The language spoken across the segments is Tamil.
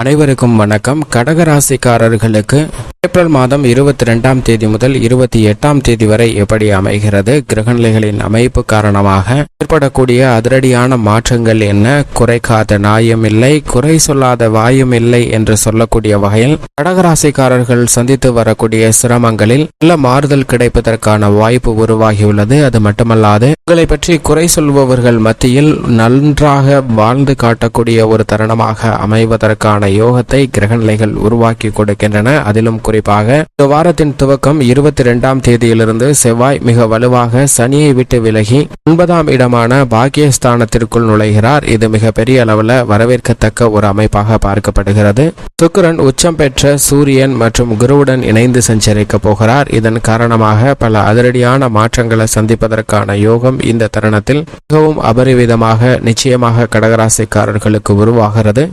அனைவருக்கும் வணக்கம். கடகராசிக்காரர்களுக்கு ஏப்ரல் மாதம் இருபத்தி ரெண்டாம் தேதி முதல் இருபத்தி எட்டாம் தேதி வரை எப்படி அமைகிறது? கிரகநிலைகளின் அமைப்பு காரணமாக ஏற்படக்கூடிய அதிரடியான மாற்றங்கள் என்ன? குறைக்காத நாயும் இல்லை குறை சொல்லாத வாயும் இல்லை என்று சொல்லக்கூடிய வகையில் கடகராசிக்காரர்கள் சந்தித்து வரக்கூடிய சிரமங்களில் நல்ல மாறுதல் கிடைப்பதற்கான வாய்ப்பு உருவாகியுள்ளது. அது மட்டுமல்லாது உங்களை பற்றி குறை சொல்பவர்கள் மத்தியில் நன்றாக வாழ்ந்து காட்டக்கூடிய ஒரு தருணமாக அமைவதற்கான யோகத்தை கிரகநிலைகள் உருவாக்கி கொடுக்கின்றன. அதிலும் குறிப்பாக இந்த வாரத்தின் துவக்கம் இருபத்தி இரண்டாம் தேதியிலிருந்து செவ்வாய் மிக வலுவாக சனியை விட்டு விலகி ஒன்பதாம் இடமான பாக்கியஸ்தானத்திற்குள் நுழைகிறார். இது மிக பெரிய அளவில் வரவேற்கத்தக்க ஒரு அமைப்பாக பார்க்கப்படுகிறது. சுக்கிரன் உச்சம் பெற்ற சூரியன் மற்றும் குருவுடன் இணைந்து சஞ்சரிக்க போகிறார். இதன் காரணமாக பல அதிரடியான மாற்றங்களை சந்திப்பதற்கான யோகம் இந்த தருணத்தில் மிகவும் அபரிவிதமாக நிச்சயமாக கடகராசிக்காரர்களுக்கு உருவாகிறது.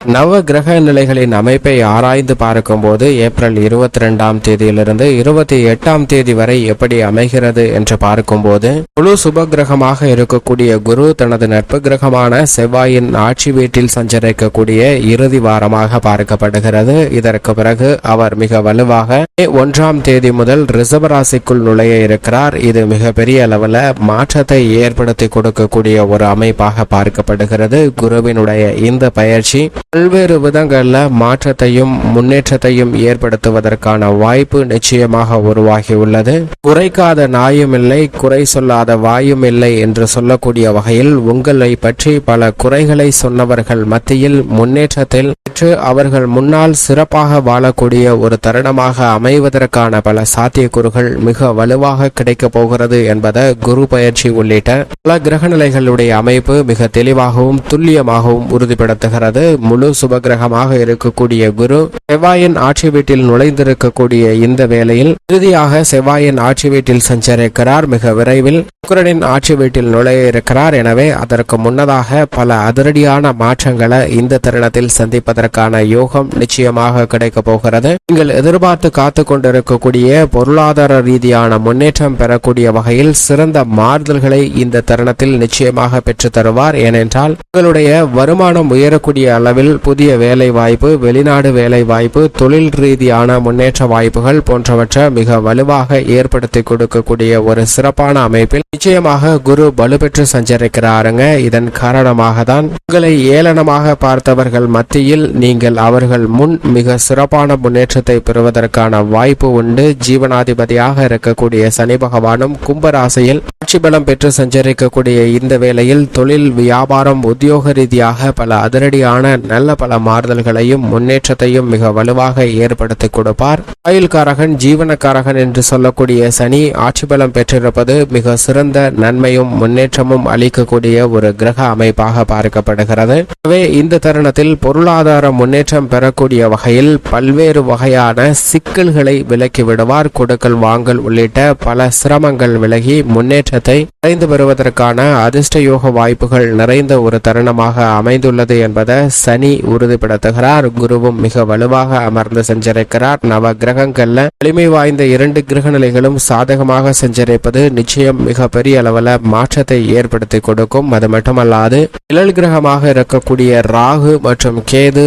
நவ கிரக நிலைகளின் அமைப்பை ஆராய்ந்து பார்க்கும்போது ஏப்ரல் இருபத்தி ரெண்டாம் தேதியிலிருந்து இருபத்தி எட்டாம் தேதி வரை எப்படி அமைகிறது என்று பார்க்கும்போது முழு சுப கிரகமாக இருக்கக்கூடிய குரு தனது நட்பு கிரகமான செவ்வாயின் ஆட்சி வீட்டில் சஞ்சரிக்கக்கூடிய இறுதி வாரமாக பார்க்கப்படுகிறது. இதற்கு பிறகு அவர் மிக வலுவாக மே ஒன்றாம் தேதி முதல் ரிசர்வ ராசிக்குள் நுழைய இருக்கிறார். இது மிக பெரிய அளவில் மாற்றத்தை ஏற்படுத்தி கொடுக்கக்கூடிய ஒரு அமைப்பாக பார்க்கப்படுகிறது. குருவினுடைய இந்த பயிற்சி பல்வேறு விதங்களில் மாற்றத்தையும் முன்னேற்றத்தையும் ஏற்படுத்துவதற்கான வாய்ப்பு நிச்சயமாக உருவாகியுள்ளது. குறைக்காத நாயும் இல்லை குறை சொல்லாத வாயும் இல்லை என்று சொல்லக்கூடிய வகையில் உங்களை பற்றி பல குறைகளை சொன்னவர்கள் மத்தியில் முன்னேற்றத்தில் பெற்று அவர்கள் முன்னால் சிறப்பாக வாழக்கூடிய ஒரு தருணமாக அமைவதற்கான பல சாத்தியக்கூறுகள் மிக வலுவாக கிடைக்கப் போகிறது என்பதை குரு பயிற்சி உள்ளிட்ட பல கிரகநிலைகளுடைய அமைப்பு மிக தெளிவாகவும் துல்லியமாகவும் உறுதிப்படுத்துகிறது. முழு சுபகிரகமாக இருக்கக்கூடிய குரு செவ்வாயின் ஆட்சி வீட்டில் நுழைந்திருக்கக்கூடிய இந்த வேளையில் இறுதியாக செவ்வாயின் ஆட்சி வீட்டில் சஞ்சரிக்கிறார். மிக விரைவில் சுக்கிரனின் ஆட்சி வீட்டில் நுழைய இருக்கிறார். எனவே அதற்கு முன்னதாக பல அதிரடியான மாற்றங்களை இந்த தருணத்தில் சந்திப்பதற்கு சந்திப்பதற்கான யோகம் நிச்சயமாக கிடைக்க போகிறது. நீங்கள் எதிர்பார்த்து காத்து கொண்டிருக்கக்கூடிய பொருளாதார ரீதியான முன்னேற்றம் பெறக்கூடிய வகையில் சிறந்த மாறுதல்களை இந்த தருணத்தில் நிச்சயமாக பெற்று தருவார். ஏனென்றால் உங்களுடைய வருமானம் உயரக்கூடிய அளவில் புதிய வேலை வாய்ப்பு வெளிநாடு வேலை வாய்ப்பு தொழில் ரீதியான முன்னேற்ற வாய்ப்புகள் போன்றவற்றை மிக வலுவாக ஏற்படுத்தி கொடுக்கக்கூடிய ஒரு சிறப்பான அமைப்பில் நிச்சயமாக குரு வலுப்பெற்று சஞ்சரிக்கிறாருங்க. இதன் காரணமாக தான் உங்களை ஏளனமாக பார்த்தவர்கள் மத்தியில் நீங்கள் அவர்கள் முன் மிக சிறப்பான முன்னேற்றத்தை பெறுவதற்கான வாய்ப்பு உண்டு. ஜீவனாதிபதியாக இருக்கக்கூடிய சனி பகவானும் கும்பராசியில் ஆட்சி பலம் பெற்று சஞ்சரிக்கக்கூடிய இந்த வேளையில் தொழில் வியாபாரம் உத்தியோக ரீதியாக பல அதிரடியான நல்ல பல மாறுதல்களையும் முன்னேற்றத்தையும் மிக வலுவாக ஏற்படுத்தி கொடுப்பார். ஆயுள்காரகன் ஜீவனக்காரகன் என்று சொல்லக்கூடிய சனி ஆட்சி பலம் பெற்றிருப்பது மிக சிறந்த நன்மையும் முன்னேற்றமும் அளிக்கக்கூடிய ஒரு கிரக அமைப்பாக பார்க்கப்படுகிறது. எனவே இந்த தருணத்தில் பொருளாதார முன்னேற்றம் பெறக்கூடிய வகையில் பல்வேறு வகையான சிக்கல்களை விலக்கி விடுவார். கொடுக்கல் வாங்கல் உள்ளிட்ட பல சிரமங்கள் விலகி முன்னேற்ற முன்னேற்றத்தை அடைந்து வருவதற்கான அதிர்ஷ்ட யோக வாய்ப்புகள் நிறைந்த ஒரு தருணமாக அமைந்துள்ளது என்பதை சனி உறுதிப்படுத்துகிறார். குருவும் மிக வலுவாக அமர்ந்து சென்றிருக்கிறார் நவ கிரகங்கள்ல வலிமை வாய்ந்த இரண்டு கிரக நிலைகளும் சாதகமாக சென்றிருப்பது நிச்சயம் மிக பெரிய அளவில் மாற்றத்தை ஏற்படுத்தி கொடுக்கும். அது மட்டுமல்லாது நிழல் கிரகமாக இருக்கக்கூடிய ராகு மற்றும் கேது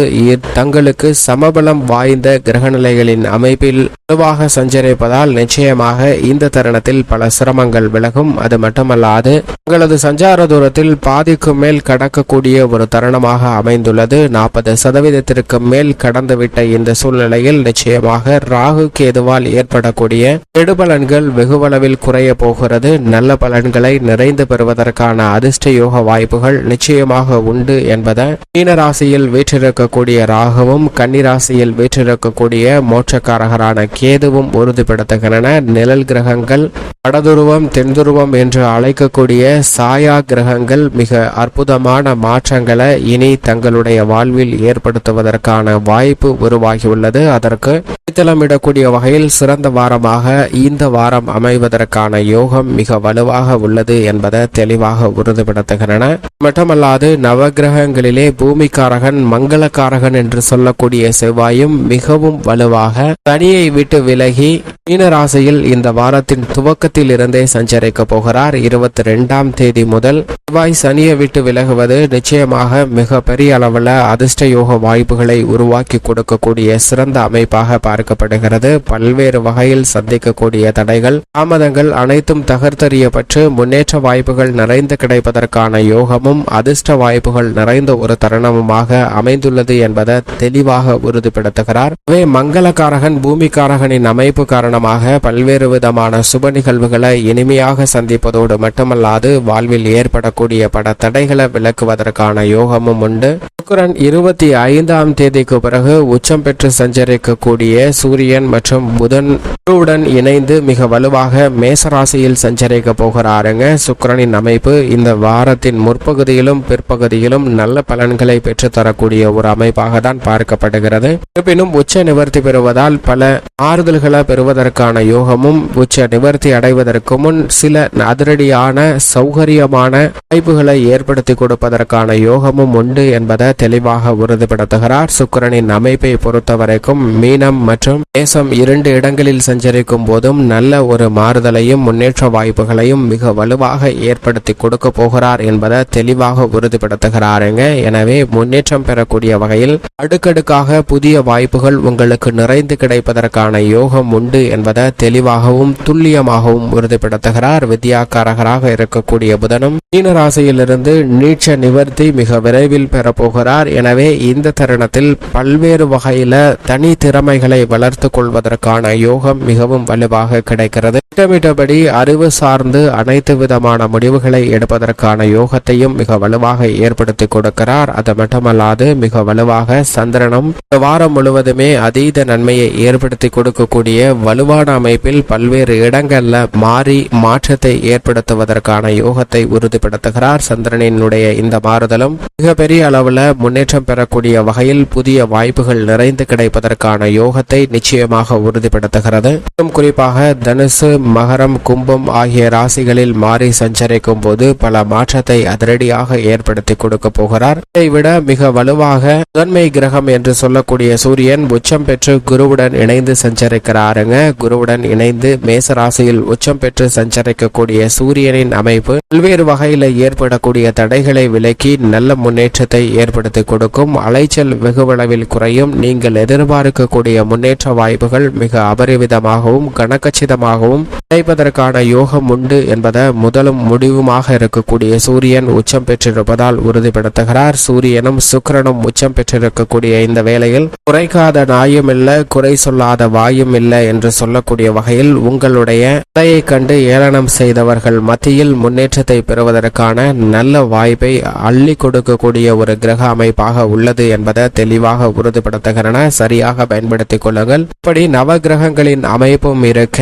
தங்களுக்கு சமபலம் வாய்ந்த கிரகநிலைகளின் அமைப்பில் வலுவாக சஞ்சரிப்பதால் நிச்சயமாக இந்த தருணத்தில் பல சிரமங்கள் விலகும். அது மட்டுமல்லாது உங்களது சஞ்சார தூரத்தில் பாதிக்கும் மேல் கடக்கக்கூடிய ஒரு தருணமாக அமைந்துள்ளது. நாற்பது சதவீதத்திற்கு மேல் கடந்துவிட்ட இந்த சூழ்நிலையில் நிச்சயமாக ராகு கேதுவால் ஏற்படக்கூடிய கெடுபலன்கள் வெகுவளவில் குறைய போகிறது. நல்ல பலன்களை நிறைந்து பெறுவதற்கான அதிர்ஷ்ட யோக வாய்ப்புகள் நிச்சயமாக உண்டு என்பதை மீனராசியில் வீற்றிருக்கக்கூடிய ராகுவும் கன்னிராசியில் வீற்றிருக்கக்கூடிய மோட்சக்காரகரான கேதுவும் உறுதிப்படுத்துகின்றன. நிழல் கிரகங்கள் வடதுருவம் தென்துருவம் என்று அழைக்கக்கூடிய சாயா கிரகங்கள் மிக அற்புதமான மாற்றங்களை இனி தங்களுடைய வாழ்வில் ஏற்படுத்துவதற்கான வாய்ப்பு உருவாகியுள்ளது. அதற்கு அடித்தளமிடக்கூடிய வகையில் சிறந்த வாரமாக இந்த வாரம் அமைவதற்கான யோகம் மிக வலுவாக உள்ளது என்பதை தெளிவாக உறுதிப்படுத்துகின்றன. மட்டுமல்லாது நவகிரகங்களிலே பூமிக்காரகன் மங்களக்காரகன் என்று சொல்லக்கூடிய செவ்வாயும் மிகவும் வலுவாக தனியை விட்டு விலகி மீனராசியில் இந்த வாரத்தின் துவக்கத்தில் இருந்தே சஞ்சரிக்க போகிறார். இருபத்தி ரெண்டாம் தேதி முதல் செவ்வாய் சனியை விட்டு விலகுவது நிச்சயமாக மிக பெரிய அளவில் அதிர்ஷ்ட யோக வாய்ப்புகளை உருவாக்கி கொடுக்கக்கூடிய சிறந்த அமைப்பாக பார்க்க பார்க்கப்படுகிறது பல்வேறு வகையில் சந்திக்கக்கூடிய தடைகள் தாமதங்கள் அனைத்தும் தகர்த்தறியப்பட்டு முன்னேற்ற வாய்ப்புகள் நிறைந்து கிடைப்பதற்கான யோகமும் அதிர்ஷ்ட வாய்ப்புகள் நிறைந்த ஒரு தருணமுமாக அமைந்துள்ளது என்பதை தெளிவாக உறுதிப்படுத்துகிறார். எனவே மங்களகாரகன் பூமிக்காரகனின் அமைப்பு காரணமாக பல்வேறு விதமான சுப நிகழ்வுகளை இனிமையாக சந்திப்பதோடு மட்டுமல்லாது வாழ்வில் ஏற்படக்கூடிய பட தடைகளை விளக்குவதற்கான யோகமும் உண்டு. சுக்கரன் இருபத்தி ஐந்தாம் தேதிக்கு பிறகு உச்சம் பெற்று சஞ்சரிக்கக்கூடிய சூரியன் மற்றும் புதன் குருவுடன் இணைந்து மிக வலுவாக மேசராசியில் சஞ்சரிக்க போகிறாருங்க. சுக்கிரனின் அமைப்பு இந்த வாரத்தின் முற்பகுதியிலும் பிற்பகுதியிலும் நல்ல பலன்களை பெற்று தரக்கூடிய ஒரு அமைப்பாக தான் பார்க்கப்படுகிறது. இருப்பினும் உச்ச நிவர்த்தி பெறுவதால் பல ஆறுதல்களை பெறுவதற்கான யோகமும் உச்ச நிவர்த்தி அடைவதற்கு முன் சில அதிரடியான சௌகரியமான வாய்ப்புகளை ஏற்படுத்தி கொடுப்பதற்கான யோகமும் உண்டு என்பதை தெளிவாக உறுதிப்படுத்துகிறார். சுக்கிரனின் அமைப்பை பொறுத்த வரைக்கும் மீனம் மற்றும் தேசம் இரண்டு இடங்களில் சஞ்சரிக்கும் போதும் நல்ல ஒரு மாறுதலையும் முன்னேற்ற வாய்ப்புகளையும் மிக வலுவாக ஏற்படுத்தி கொடுக்க போகிறார் என்பதை தெளிவாக உறுதிப்படுத்துகிறாருங்க எனவே முன்னேற்றம் பெறக்கூடிய வகையில் அடுக்கடுக்காக புதிய வாய்ப்புகள் உங்களுக்கு நிறைந்து கிடைப்பதற்கான யோகம் உண்டு என்பதை தெளிவாகவும் துல்லியமாகவும் உறுதிப்படுத்துகிறார். வித்யாக்காரகராக இருக்கக்கூடிய புதனும் மீனராசியிலிருந்து நீட்ச நிவர்த்தி மிக விரைவில் பெறப்போகிறார் எனவே இந்த தருணத்தில் பல்வேறு வகையில தனி திறமைகளை வளர்த்து கொள்வதற்கான யோகம் மிகவும் வலுவாக கிடைக்கிறது. திட்டமிட்டபடி அறிவு சார்ந்து அனைத்து விதமான முடிவுகளை எடுப்பதற்கான யோகத்தையும் மிக வலுவாக ஏற்படுத்தி கொடுக்கிறார். அது மட்டுமல்லாது மிக வலுவாக சந்திரனும் இந்த வாரம் முழுவதுமே அதீத நன்மையை ஏற்படுத்தி கொடுக்கக்கூடிய வலுவான அமைப்பில் பல்வேறு இடங்கள்ல மாறி மாற்றத்தை ஏற்படுத்துவதற்கான யோகத்தை உறுதிப்படுத்துகிறார் சந்திரனினுடைய இந்த மாறுதலும் மிகப்பெரிய அளவுல முன்னேற்றம் பெறக்கூடிய வகையில் புதிய வாய்ப்புகள் நிறைந்து கிடைப்பதற்கான யோகத்தை நிச்சயமாக உறுதிப்படுத்துகிறது. குறிப்பாக தனுசு மகரம் கும்பம் ஆகிய ராசிகளில் மாறி சஞ்சரிக்கும் போது பல மாற்றத்தை அதிரடியாக ஏற்படுத்தி கொடுக்க போகிறார். இதை விட மிக வலுவாக முதன்மை கிரகம் என்று சொல்லக்கூடிய சூரியன் உச்சம் பெற்று குருவுடன் இணைந்து சஞ்சரிக்கிறாருங்க. குருவுடன் இணைந்து மேச ராசியில் உச்சம் பெற்று சஞ்சரிக்கக்கூடிய சூரியனின் அமைப்பு பல்வேறு வகையில் ஏற்படக்கூடிய தடைகளை விலக்கி நல்ல முன்னேற்றத்தை ஏற்படுத்த கொடுக்கும். அலைச்சல் வெகுவளவில் குறையும். நீங்கள் எதிர்பார்க்கக்கூடிய முன்னேற்ற வாய்ப்புகள் மிக அபரிவிதமாகவும் கனக்கச்சிதமாகவும் கிடைப்பதற்கான யோகம் உண்டு என்பதை முதலும் முடிவுமாக இருக்கக்கூடிய சூரியன் உச்சம் பெற்றிருப்பதால் உறுதிப்படுத்துகிறார். சூரியனும் சுக்கிரனும் உச்சம் பெற்றிருக்கக்கூடிய இந்த வேளையில் குறைக்காத நாயும் இல்லை குறை சொல்லாத வாயும் இல்லை என்று சொல்லக்கூடிய வகையில் உங்களுடைய நிலையை கண்டு ஏளனம் செய்தவர்கள் மத்தியில் முன்னேற்றத்தை பெறுவதற்கான நல்ல வாய்ப்பை அள்ளி கொடுக்கக்கூடிய ஒரு கிரக அமைப்பாக உள்ளது என்பதை தெளிவாக உறுதிப்படுத்துகின்றன சரியாக பயன்படுத்திக் கொள்ளுங்கள். இப்படி நவ கிரகங்களின் அமைப்பும் இருக்க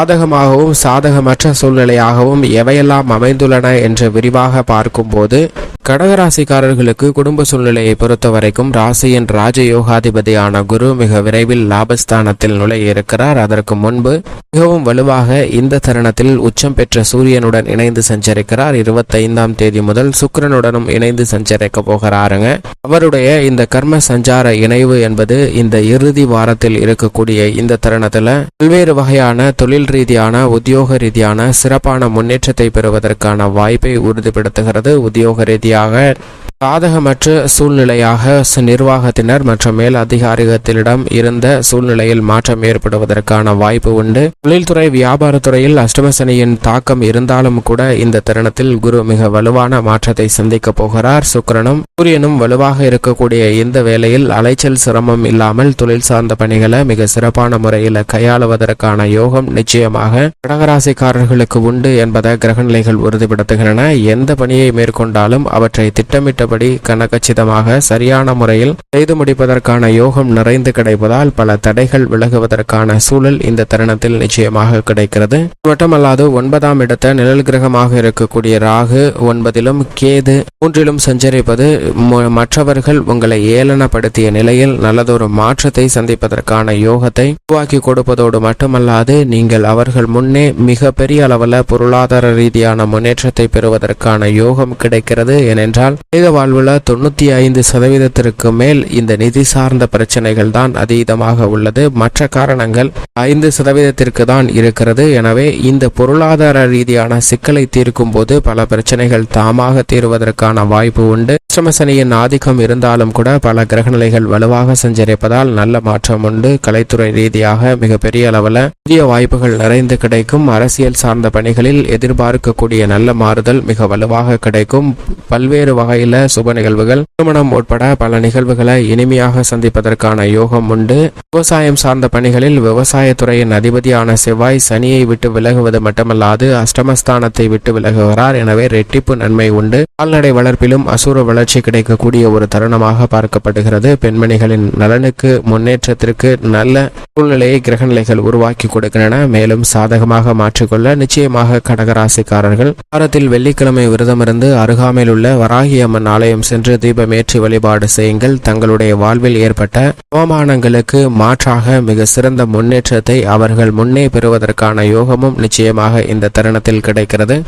சாதகமாகவும் சாதகமற்ற சூழ்நிலையாகவும் எவையெல்லாம் அமைந்துள்ளன என்று விரிவாக பார்க்கும்போது கடகராசிக்காரர்களுக்கு குடும்ப சூழ்நிலையை பொறுத்த வரைக்கும் ராசியின் ராஜயோகாதிபதியான குரு மிக விரைவில் லாபஸ்தானத்தில் நுழைய இருக்கிறார் அதற்கு முன்பு மிகவும் வலுவாக இந்த தருணத்தில் உச்சம் பெற்ற சூரியனுடன் இணைந்து சஞ்சரிக்கிறார். இருபத்தைந்தாம் தேதி முதல் சுக்கரனுடனும் இணைந்து சஞ்சரிக்க போகிறாருங்க. அவருடைய இந்த கர்ம சஞ்சார இணைவு என்பது இந்த இறுதி வாரத்தில் இருக்கக்கூடிய இந்த தருணத்துல பல்வேறு வகையான தொழில் ரீதியான உத்தியோக ரீதியான சிறப்பான முன்னேற்றத்தை பெறுவதற்கான வாய்ப்பை உறுதிப்படுத்துகிறது. உத்தியோக ரீதியாக All right. சாதகமற்ற சூழ்நிலையாக நிர்வாகத்தினர் மற்றும் மேல் அதிகாரிகளிடம் இருந்த சூழ்நிலையில் மாற்றம் ஏற்படுவதற்கான வாய்ப்பு உண்டு. தொழில்துறை வியாபாரத்துறையில் அஷ்டமசனியின் தாக்கம் இருந்தாலும் கூட இந்த தருணத்தில் குரு மிக வலுவான மாற்றத்தை சந்திக்க போகிறார். சுக்கிரனும் சூரியனும் வலுவாக இருக்கக்கூடிய இந்த வேளையில் அலைச்சல் சிரமம் இல்லாமல் தொழில் சார்ந்த பணிகளை மிக சிறப்பான முறையில் கையாளுவதற்கான யோகம் நிச்சயமாக கடகராசிக்காரர்களுக்கு உண்டு என்பதை கிரகநிலைகள் உறுதிப்படுத்துகின்றன. எந்த பணியை மேற்கொண்டாலும் அவற்றை திட்டமிட்ட நினைத்தபடி கனகச்சிதமாக சரியான முறையில் செய்து முடிப்பதற்கான யோகம் நிறைந்து கிடைப்பதால் பல தடைகள் விலகுவதற்கான சூழல் இந்த தருணத்தில் நிச்சயமாக கிடைக்கிறது. மட்டுமல்லாது ஒன்பதாம் இடத்த நிழல் கிரகமாக இருக்கக்கூடிய ராகு ஒன்பதிலும் கேது மூன்றிலும் சஞ்சரிப்பது மற்றவர்கள் உங்களை ஏளனப்படுத்திய நிலையில் நல்லதொரு மாற்றத்தை சந்திப்பதற்கான யோகத்தை உருவாக்கி கொடுப்பதோடு மட்டுமல்லாது நீங்கள் அவர்கள் முன்னே மிக பெரிய அளவில் பொருளாதார ரீதியான முன்னேற்றத்தை பெறுவதற்கான யோகம் கிடைக்கிறது. ஏனென்றால் வாழ்வுல தொண்ணூத்தி ஐந்து சதவீதத்திற்கு மேல் இந்த நிதி சார்ந்த பிரச்சனைகள் தான் அதீதமாக உள்ளது. மற்ற காரணங்கள் ஐந்து சதவீதத்திற்கு தான் இருக்கிறது. எனவே இந்த பொருளாதார ரீதியான சிக்கலை தீர்க்கும் போது பல பிரச்சனைகள் தாமாக தீர்வதற்கான வாய்ப்பு உண்டு. அஷ்டமசனியின் ஆதிக்கம் இருந்தாலும் கூட பல கிரகநிலைகள் வலுவாக சஞ்சரிப்பதால் நல்ல மாற்றம் உண்டு. கலைத்துறை ரீதியாக மிகப்பெரிய அளவில் புதிய வாய்ப்புகள் நிறைந்து கிடைக்கும். அரசியல் சார்ந்த பணிகளில் எதிர்பார்க்கக்கூடிய நல்ல மாறுதல் மிக வலுவாக கிடைக்கும். பல்வேறு வகையில் சுப நிகழ்வுகள் திருமணம் உட்பட பல நிகழ்வுகளை இனிமையாக சந்திப்பதற்கான யோகம் உண்டு. விவசாயம் சார்ந்த பணிகளில் விவசாயத்துறையின் அதிபதியான செவ்வாய் சனியை விட்டு விலகுவது மட்டுமல்லாது அஷ்டமஸ்தானத்தை விட்டு விலகுகிறார் எனவே ரெட்டிப்பு நன்மை உண்டு. கால்நடை வளர்ப்பிலும் அசுர வளர்ச்சி கிடைக்கக்கூடிய ஒரு தருணமாக பார்க்கப்படுகிறது. பெண்மணிகளின் நலனுக்கு முன்னேற்றத்திற்கு நல்ல சூழ்நிலையை கிரகநிலைகள் உருவாக்கி கொடுக்கின்றன. மேலும் சாதகமாக மாற்றிக்கொள்ள நிச்சயமாக கடகராசிக்காரர்கள் வாரத்தில் வெள்ளிக்கிழமை விரதமிருந்து அருகாமையில் உள்ள வராகி அம்மன் ஆலயம் சென்று தீபமேற்றி வழிபாடு செய்யுங்கள். தங்களுடைய வாழ்வில் ஏற்பட்ட அவமானங்களுக்கு மாற்றாக மிக சிறந்த முன்னேற்றத்தை அவர்கள் முன்னே பெறுவதற்கான யோகமும் நிச்சயமாக இந்த தருணத்தில் கிடைக்கிறது.